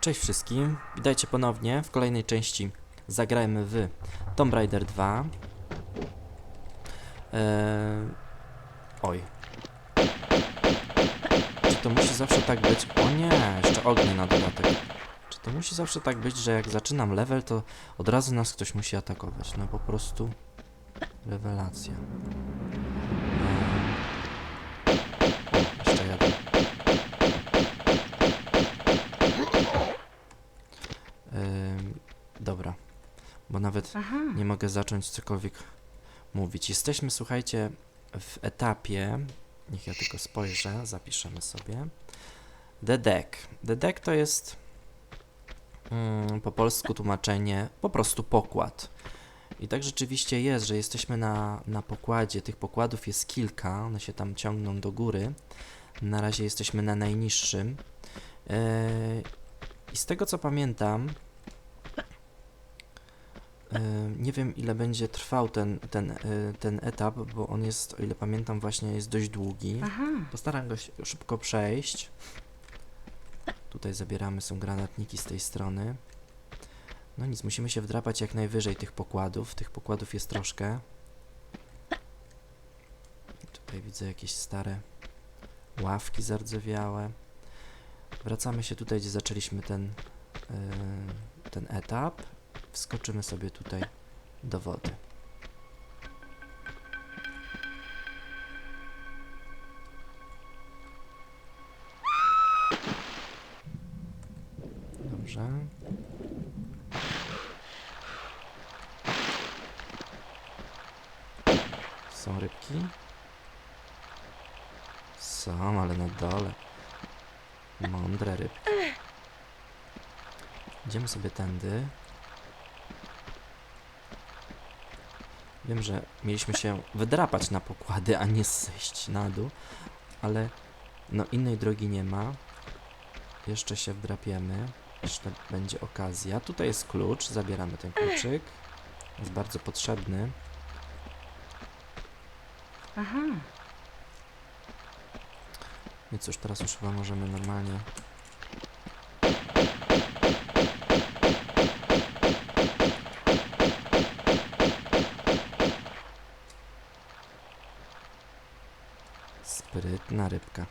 Cześć wszystkim, witajcie ponownie w kolejnej części zagrajmy w Tomb Raider 2 eee... Oj Czy to musi zawsze tak być? O nie, jeszcze ognie na dodatek Czy to musi zawsze tak być, że jak zaczynam level to od razu nas ktoś musi atakować? No po prostu rewelacja Eee... O, jeszcze jeden Ym, dobra, bo nawet Aha. nie mogę zacząć cokolwiek mówić. Jesteśmy, słuchajcie, w etapie, niech ja tylko spojrzę, zapiszemy sobie. The Deck. The Deck to jest mm, po polsku tłumaczenie po prostu pokład. I tak rzeczywiście jest, że jesteśmy na, na pokładzie. Tych pokładów jest kilka, one się tam ciągną do góry. Na razie jesteśmy na najniższym. Yy, i z tego co pamiętam, nie wiem ile będzie trwał ten, ten, e, ten etap, bo on jest, o ile pamiętam, właśnie jest dość długi. Aha. Postaram go się szybko przejść. Tutaj zabieramy są granatniki z tej strony. No nic, musimy się wdrapać jak najwyżej tych pokładów. Tych pokładów jest troszkę. Tutaj widzę jakieś stare ławki zardzewiałe. Wracamy się tutaj, gdzie zaczęliśmy ten, yy, ten etap. Wskoczymy sobie tutaj do wody. Dobrze. Są rybki? Są, ale na dole. Mądre rybki. Idziemy sobie tędy. Wiem, że mieliśmy się wydrapać na pokłady, a nie zejść na dół, ale no innej drogi nie ma. Jeszcze się wdrapiemy. Jeszcze będzie okazja. Tutaj jest klucz, zabieramy ten kluczyk. Jest bardzo potrzebny. Aha. I cóż, teraz już chyba możemy normalnie. Sprytna rybka.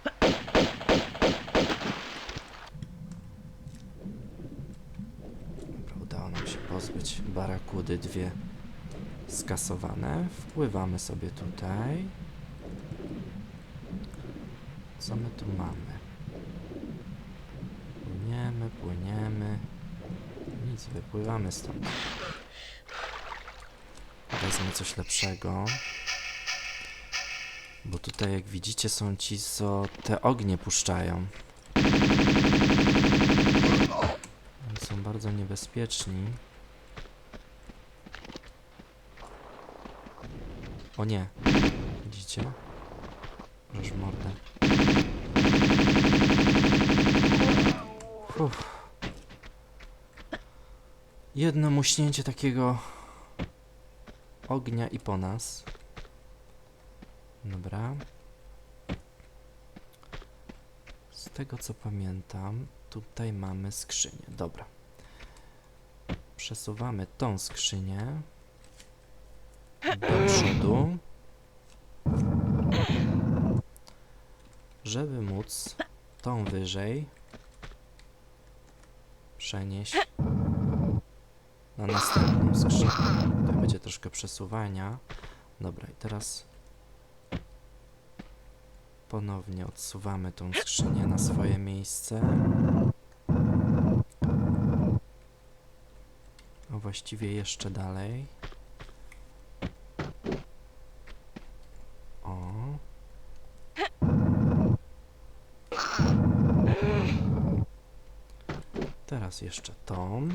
Udało nam się pozbyć barakudy dwie skasowane. Wpływamy sobie tutaj. Co my tu mamy? Płyniemy, płyniemy. Nic, wypływamy stąd. Wezmę coś lepszego. Bo tutaj, jak widzicie, są ci, co te ognie puszczają. Oni są bardzo niebezpieczni. O nie. Widzicie? Możesz mordę. Uff. Jedno muśnięcie takiego ognia i po nas. Dobra. Z tego co pamiętam, tutaj mamy skrzynię. Dobra. Przesuwamy tą skrzynię do przodu, żeby móc tą wyżej przenieść na następną skrzynię. Tutaj będzie troszkę przesuwania. Dobra, i teraz ponownie odsuwamy tą skrzynię na swoje miejsce. A właściwie jeszcze dalej. O. Teraz jeszcze tą.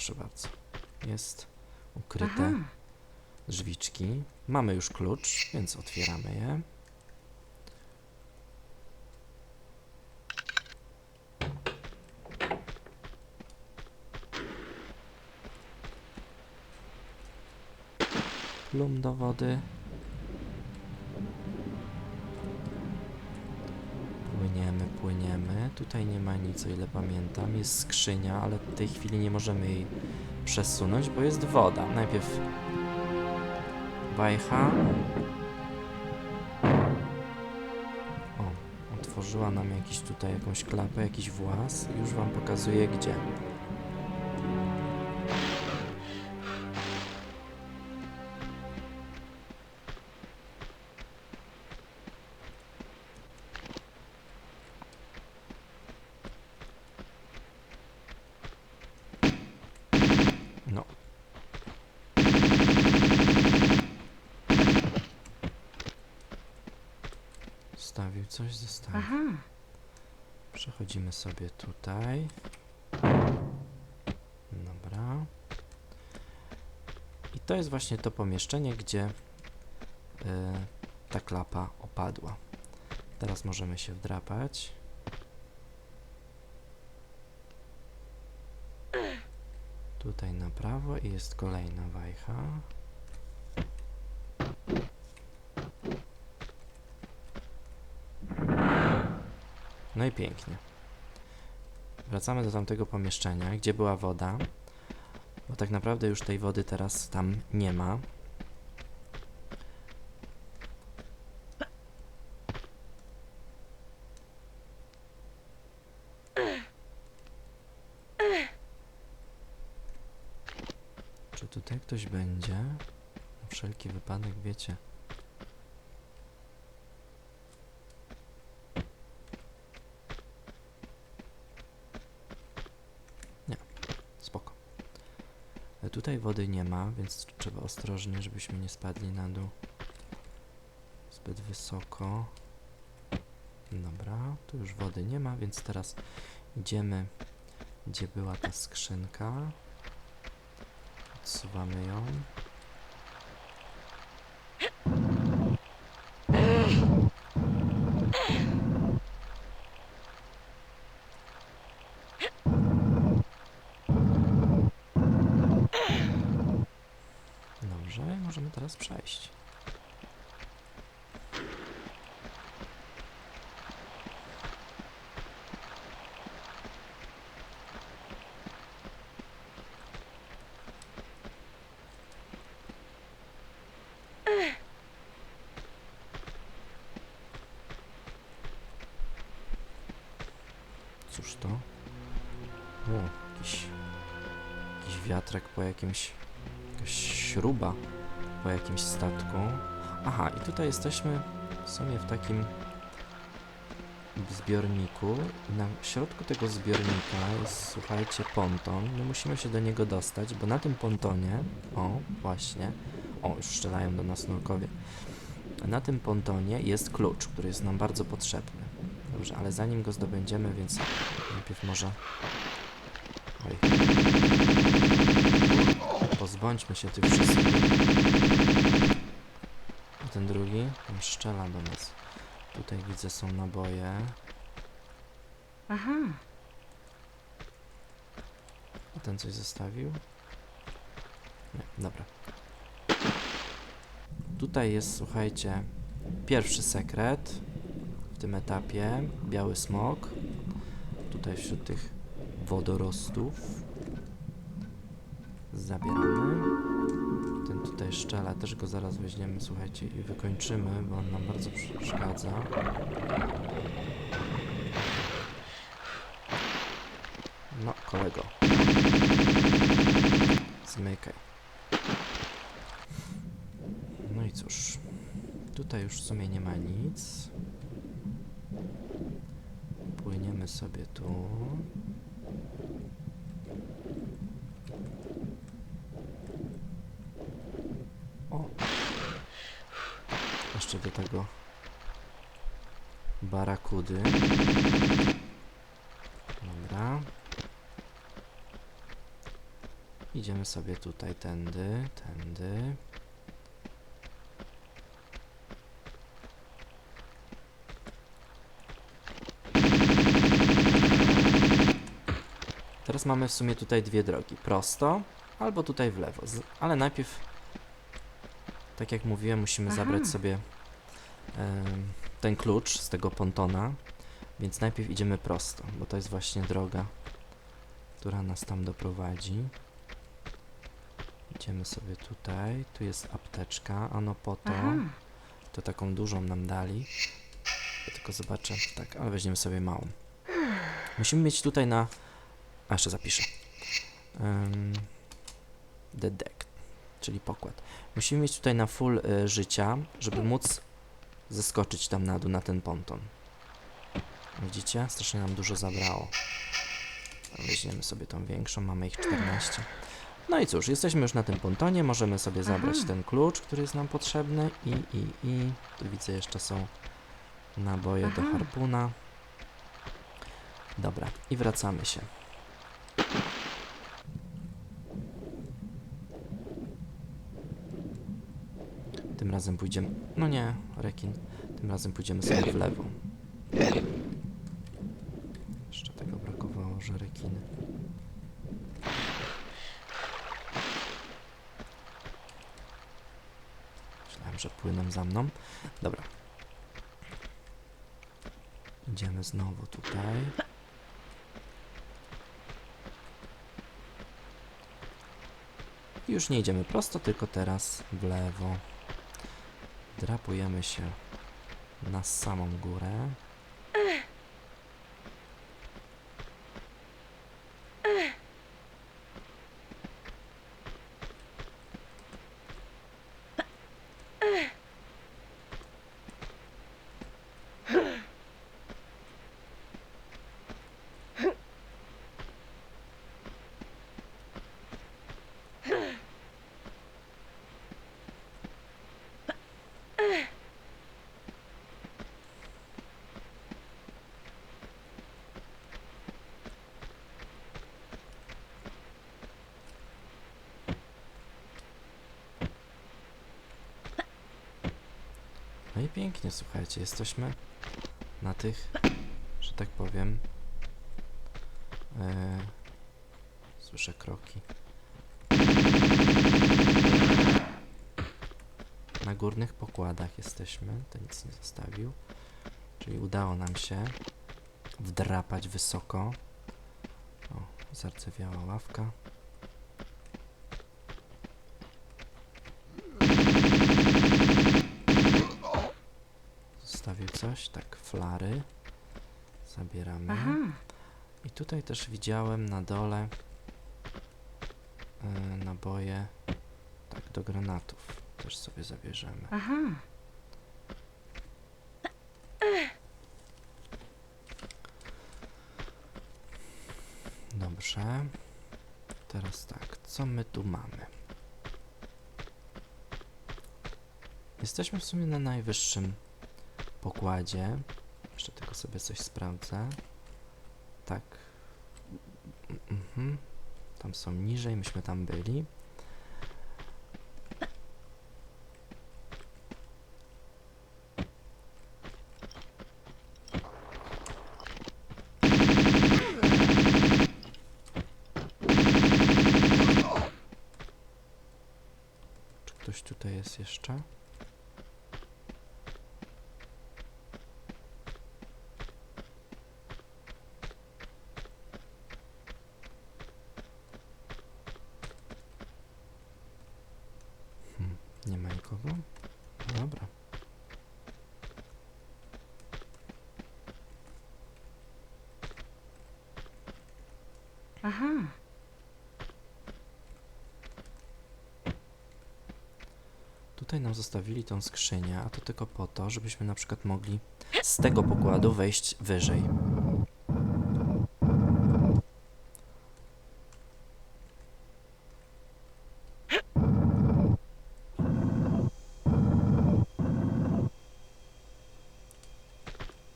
proszę bardzo. Jest ukryte Aha. drzwiczki. Mamy już klucz, więc otwieramy je. Plum do wody. Płyniemy, płyniemy. Tutaj nie ma nic, o ile pamiętam. Jest skrzynia, ale w tej chwili nie możemy jej przesunąć, bo jest woda. Najpierw wajcha. O, otworzyła nam jakiś tutaj jakąś klapę, jakiś włas. Już wam pokazuję gdzie. Przechodzimy sobie tutaj. Dobra. I to jest właśnie to pomieszczenie, gdzie y, ta klapa opadła. Teraz możemy się wdrapać. Tutaj na prawo i jest kolejna wajcha. No i pięknie. Wracamy do tamtego pomieszczenia, gdzie była woda, bo tak naprawdę już tej wody teraz tam nie ma. Czy tutaj ktoś będzie? Na wszelki wypadek, wiecie. Spoko. Ale tutaj wody nie ma, więc trzeba ostrożnie, żebyśmy nie spadli na dół zbyt wysoko. Dobra, tu już wody nie ma, więc teraz idziemy, gdzie była ta skrzynka. Odsuwamy ją. Dobrze, i możemy teraz przejść. Cóż to? O, jakiś, jakiś wiatrak po jakimś śruba po jakimś statku. Aha, i tutaj jesteśmy w sumie w takim zbiorniku. Na środku tego zbiornika jest, słuchajcie, ponton. My musimy się do niego dostać, bo na tym pontonie, o, właśnie, o, już strzelają do nas nurkowie. Na tym pontonie jest klucz, który jest nam bardzo potrzebny. Dobrze, ale zanim go zdobędziemy, więc najpierw może... Oj. Pozbądźmy się tych wszystkich. A ten drugi tam strzela do nas. Tutaj widzę są naboje. Aha. A ten coś zostawił? Nie, dobra. Tutaj jest, słuchajcie, pierwszy sekret w tym etapie. Biały smok. Tutaj wśród tych wodorostów. Zabieramy. Ten tutaj szczela, też go zaraz weźmiemy, słuchajcie, i wykończymy, bo on nam bardzo przeszkadza. No, kolego. Zmykaj. No i cóż. Tutaj już w sumie nie ma nic. Płyniemy sobie tu. O! Jeszcze do tego barakudy. Dobra. Idziemy sobie tutaj tędy, tędy. Teraz mamy w sumie tutaj dwie drogi. Prosto albo tutaj w lewo. Z, ale najpierw Tak jak mówiłem, musimy Aha. zabrać sobie ten klucz z tego pontona, więc najpierw idziemy prosto, bo to jest właśnie droga, która nas tam doprowadzi. Idziemy sobie tutaj, tu jest apteczka, ano po to, Aha. to taką dużą nam dali. Ja tylko zobaczę, tak, ale weźmiemy sobie małą. Musimy mieć tutaj na... A, jeszcze zapiszę. Um, the deck, czyli pokład. Musimy mieć tutaj na full y, życia, żeby móc zeskoczyć tam na dół, na ten ponton. Widzicie? Strasznie nam dużo zabrało. Weźmiemy sobie tą większą, mamy ich 14. No i cóż, jesteśmy już na tym pontonie, możemy sobie zabrać Aha. ten klucz, który jest nam potrzebny i, i, i, tu widzę jeszcze są naboje do Aha. harpuna. Dobra, i wracamy się. Tym razem pójdziemy, no nie, rekin, tym razem pójdziemy sobie w lewo. Jeszcze tego brakowało, że rekiny. Myślałem, że płyną za mną. Dobra. Idziemy znowu tutaj. Już nie idziemy prosto, tylko teraz w lewo. Drapujemy się na samą górę. No i pięknie, słuchajcie, jesteśmy na tych, że tak powiem. E, słyszę kroki. Na górnych pokładach jesteśmy, to nic nie zostawił. Czyli udało nam się wdrapać wysoko. O, zardzewiała ławka. Zostawił coś, tak, flary. Zabieramy. Aha. I tutaj też widziałem na dole e, naboje tak do granatów. Też sobie zabierzemy. Aha. Dobrze. Teraz tak, co my tu mamy? Jesteśmy w sumie na najwyższym pokładzie. Jeszcze tylko sobie coś sprawdzę. Tak. Mhm. Tam są niżej, myśmy tam byli. Czy ktoś tutaj jest jeszcze? Hmm, nie ma nikogo? Dobra. Aha. Tutaj nam zostawili tą skrzynię, a to tylko po to, żebyśmy na przykład mogli z tego pokładu wejść wyżej.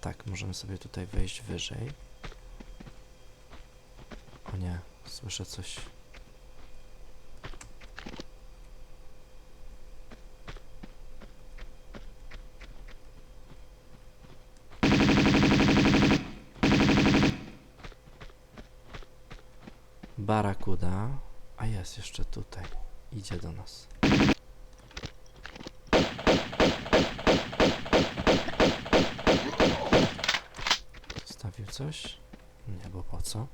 Tak, możemy sobie tutaj wejść wyżej. Słyszę coś. Barakuda, a jest jeszcze tutaj. Idzie do nas. Zostawił coś? Nie, bo po co?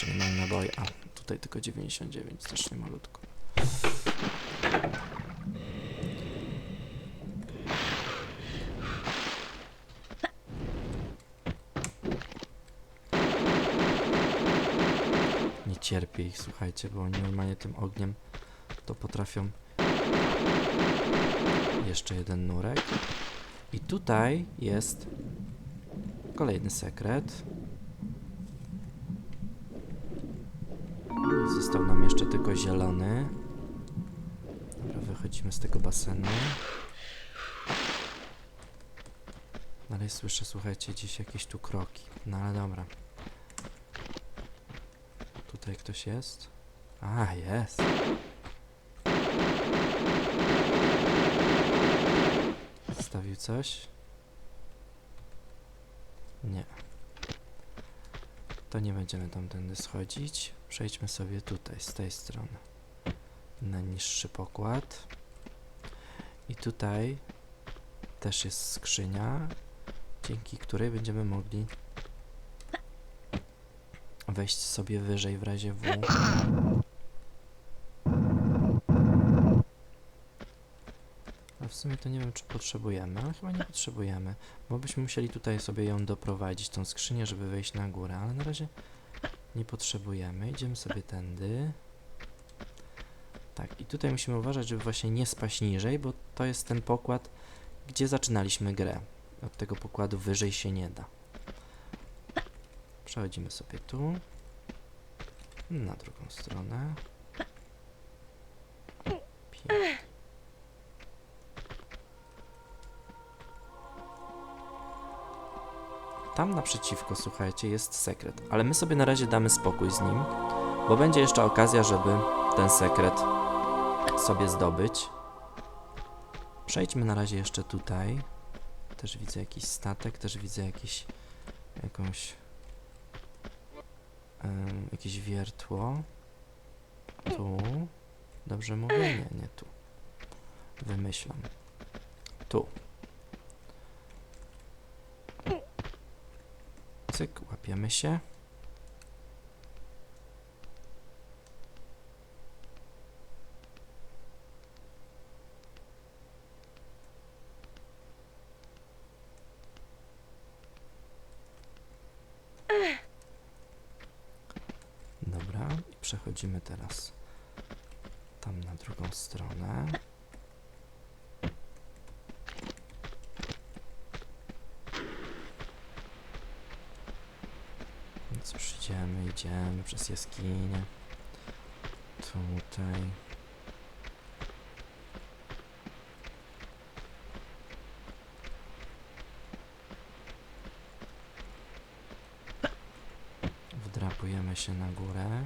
Kurczę, nie mam naboi. A, tutaj tylko 99, strasznie malutko. Nie cierpię ich, słuchajcie, bo oni normalnie tym ogniem to potrafią. Jeszcze jeden nurek. I tutaj jest kolejny sekret. Został nam jeszcze tylko zielony. Dobra, wychodzimy z tego basenu. Dalej słyszę, słuchajcie, gdzieś jakieś tu kroki. No ale dobra. Tutaj ktoś jest? A, jest. Zostawił coś? Nie. To nie będziemy tamtędy schodzić. Przejdźmy sobie tutaj, z tej strony. Na niższy pokład. I tutaj też jest skrzynia, dzięki której będziemy mogli wejść sobie wyżej w razie W. w sumie to nie wiem, czy potrzebujemy, ale chyba nie potrzebujemy, bo byśmy musieli tutaj sobie ją doprowadzić, tą skrzynię, żeby wejść na górę, ale na razie nie potrzebujemy. Idziemy sobie tędy. Tak, i tutaj musimy uważać, żeby właśnie nie spaść niżej, bo to jest ten pokład, gdzie zaczynaliśmy grę. Od tego pokładu wyżej się nie da. Przechodzimy sobie tu. Na drugą stronę. Tam naprzeciwko, słuchajcie, jest sekret. Ale my sobie na razie damy spokój z nim, bo będzie jeszcze okazja, żeby ten sekret sobie zdobyć. Przejdźmy na razie jeszcze tutaj. Też widzę jakiś statek, też widzę jakiś, jakąś, jakieś wiertło. Tu. Dobrze mówię? Nie, nie tu. Wymyślam. Tu. Cyk, łapiemy się. Dobra, przechodzimy teraz tam na drugą stronę. Więc już idziemy, przez jaskinię. Tutaj. Wdrapujemy się na górę.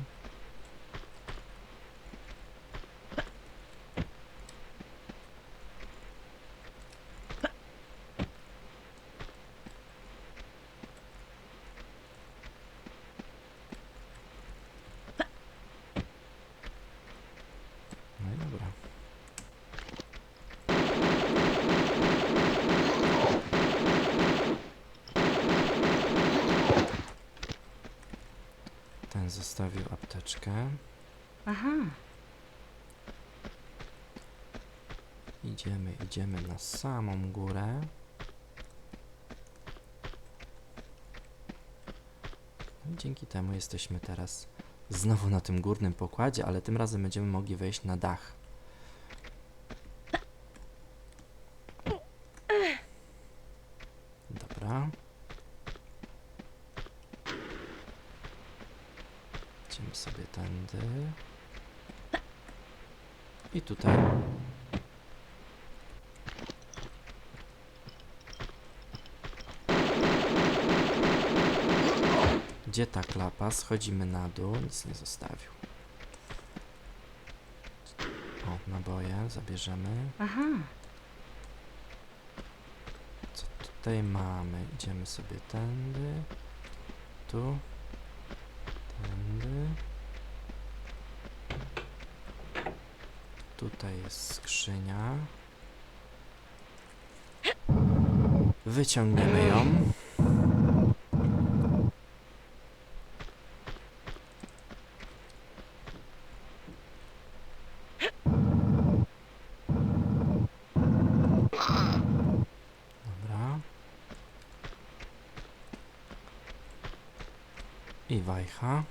No i dobra. Ten zostawił apteczkę. Aha. Idziemy, idziemy na samą górę. No i dzięki temu jesteśmy teraz znowu na tym górnym pokładzie, ale tym razem będziemy mogli wejść na dach. Dobra. Idziemy sobie tędy. I tutaj. Gdzie ta klapa? Schodzimy na dół, nic nie zostawił. O, naboje, zabierzemy. Aha. Co tutaj mamy? Idziemy sobie tędy, tu, Tutaj jest skrzynia. Wyciągniemy ją. Dobra. I wajcha.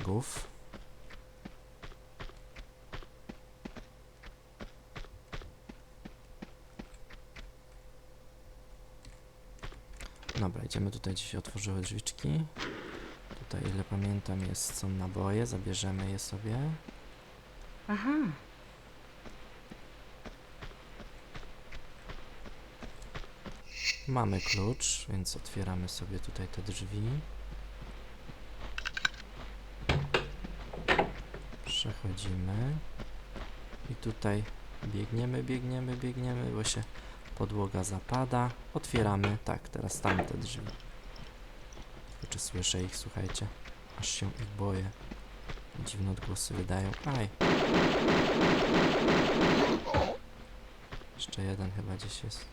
Kolegów. Dobra, idziemy tutaj, gdzie się otworzyły drzwiczki. Tutaj, ile pamiętam, jest, są naboje, zabierzemy je sobie. Aha. Mamy klucz, więc otwieramy sobie tutaj te drzwi. Przechodzimy. I tutaj biegniemy, biegniemy, biegniemy, bo się podłoga zapada. Otwieramy, tak, teraz tamte drzwi. Czy słyszę ich, słuchajcie? Aż się ich boję. Dziwne odgłosy wydają. Aj! Jeszcze jeden chyba gdzieś jest.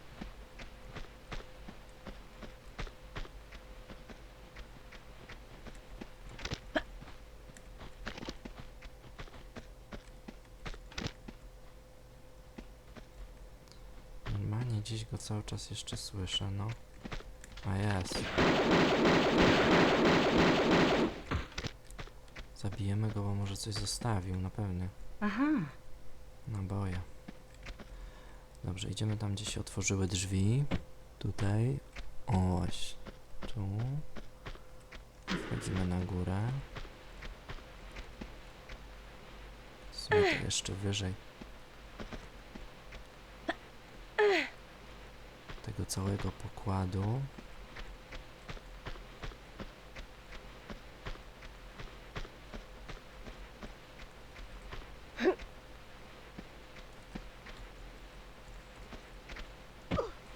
Normalnie gdzieś go cały czas jeszcze słyszę, no. A jest. Zabijemy go, bo może coś zostawił, na pewno. Aha. Naboje. Dobrze, idziemy tam, gdzie się otworzyły drzwi. Tutaj. O, właśnie. Tu. Wchodzimy na górę. To jeszcze wyżej. Tego całego pokładu.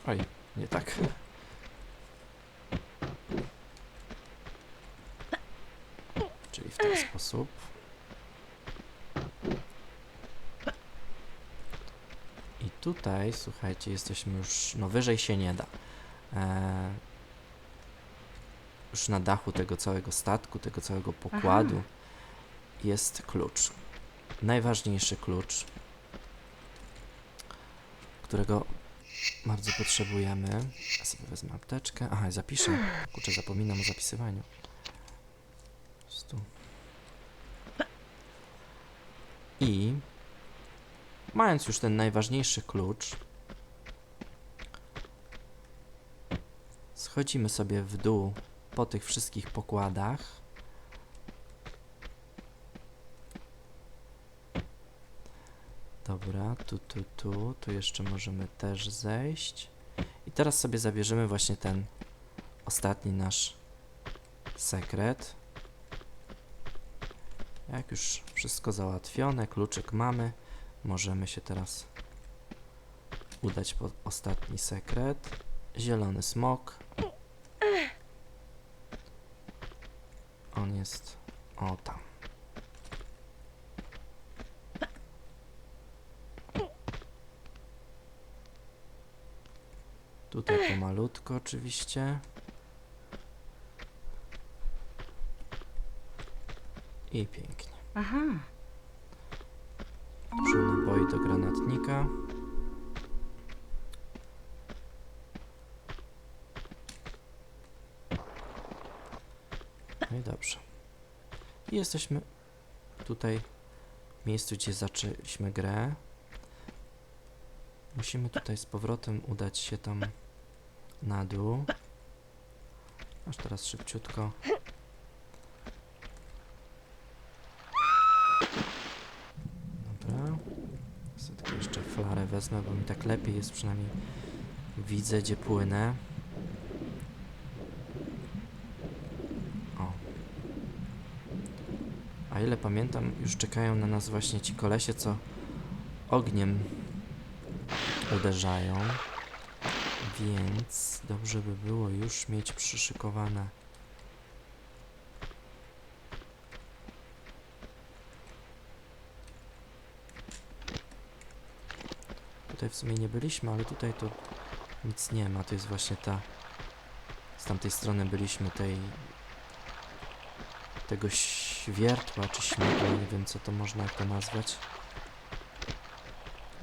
Oj, nie tak. Czyli w ten sposób. I tutaj, słuchajcie, jesteśmy już, no wyżej się nie da. Eee, już na dachu tego całego statku, tego całego pokładu jest klucz. Najważniejszy klucz, którego bardzo potrzebujemy. Ja sobie wezmę apteczkę. Aha, i zapiszę. Kurczę, zapominam o zapisywaniu. Stu. I mając już ten najważniejszy klucz, schodzimy sobie w dół po tych wszystkich pokładach. Dobra, tu, tu, tu, tu jeszcze możemy też zejść. I teraz sobie zabierzemy właśnie ten ostatni nasz sekret. Jak już wszystko załatwione, kluczyk mamy, możemy się teraz udać po ostatni sekret. Zielony smok. On jest o tam. Tutaj pomalutko oczywiście. I pięknie. Aha. Dużo naboi do granatnika. No i dobrze. I jesteśmy tutaj w miejscu, gdzie zaczęliśmy grę. Musimy tutaj z powrotem udać się tam na dół. Aż teraz szybciutko. Dobra. Sobie tylko jeszcze flarę wezmę, bo mi tak lepiej jest przynajmniej widzę, gdzie płynę. O. A ile pamiętam, już czekają na nas właśnie ci kolesie, co ogniem uderzają. Więc dobrze by było już mieć przyszykowane w sumie nie byliśmy, ale tutaj to nic nie ma. To jest właśnie ta. Z tamtej strony byliśmy tej. tego ś- wiertła czy śmigła, nie wiem co to można to nazwać.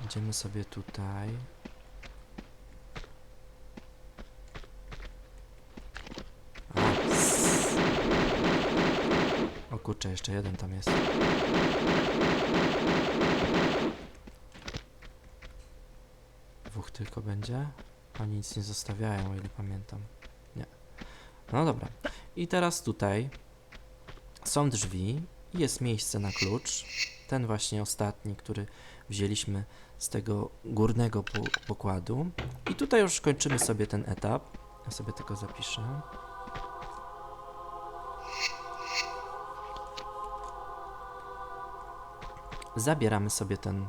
Idziemy sobie tutaj. Kurczę, jeszcze jeden tam jest. Tylko będzie? Oni nic nie zostawiają, o ile pamiętam. Nie. No dobra. I teraz tutaj są drzwi i jest miejsce na klucz. Ten właśnie ostatni, który wzięliśmy z tego górnego po pokładu. I tutaj już kończymy sobie ten etap. Ja sobie tylko zapiszę. Zabieramy sobie ten,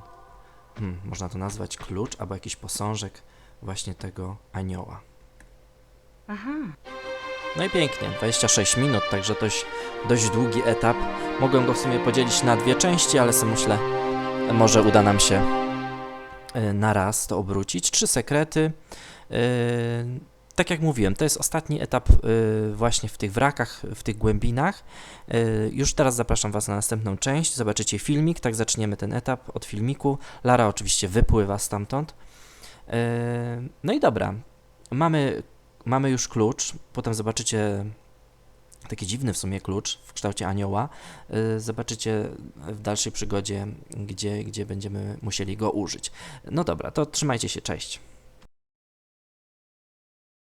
hmm, można to nazwać klucz, albo jakiś posążek właśnie tego anioła. Aha. No i pięknie, 26 minut, także dość, dość długi etap. Mogłem go w sumie podzielić na dwie części, ale sobie myślę, może uda nam się e, na raz to obrócić. Trzy sekrety. E, Tak jak mówiłem, to jest ostatni etap e, właśnie w tych wrakach, w tych głębinach. E, Już teraz zapraszam Was na następną część. Zobaczycie filmik, tak zaczniemy ten etap od filmiku. Lara oczywiście wypływa stamtąd. E, No i dobra, mamy mamy już klucz, potem zobaczycie taki dziwny w sumie klucz w kształcie anioła. Y, Zobaczycie w dalszej przygodzie, gdzie, gdzie będziemy musieli go użyć. No dobra, to trzymajcie się, cześć.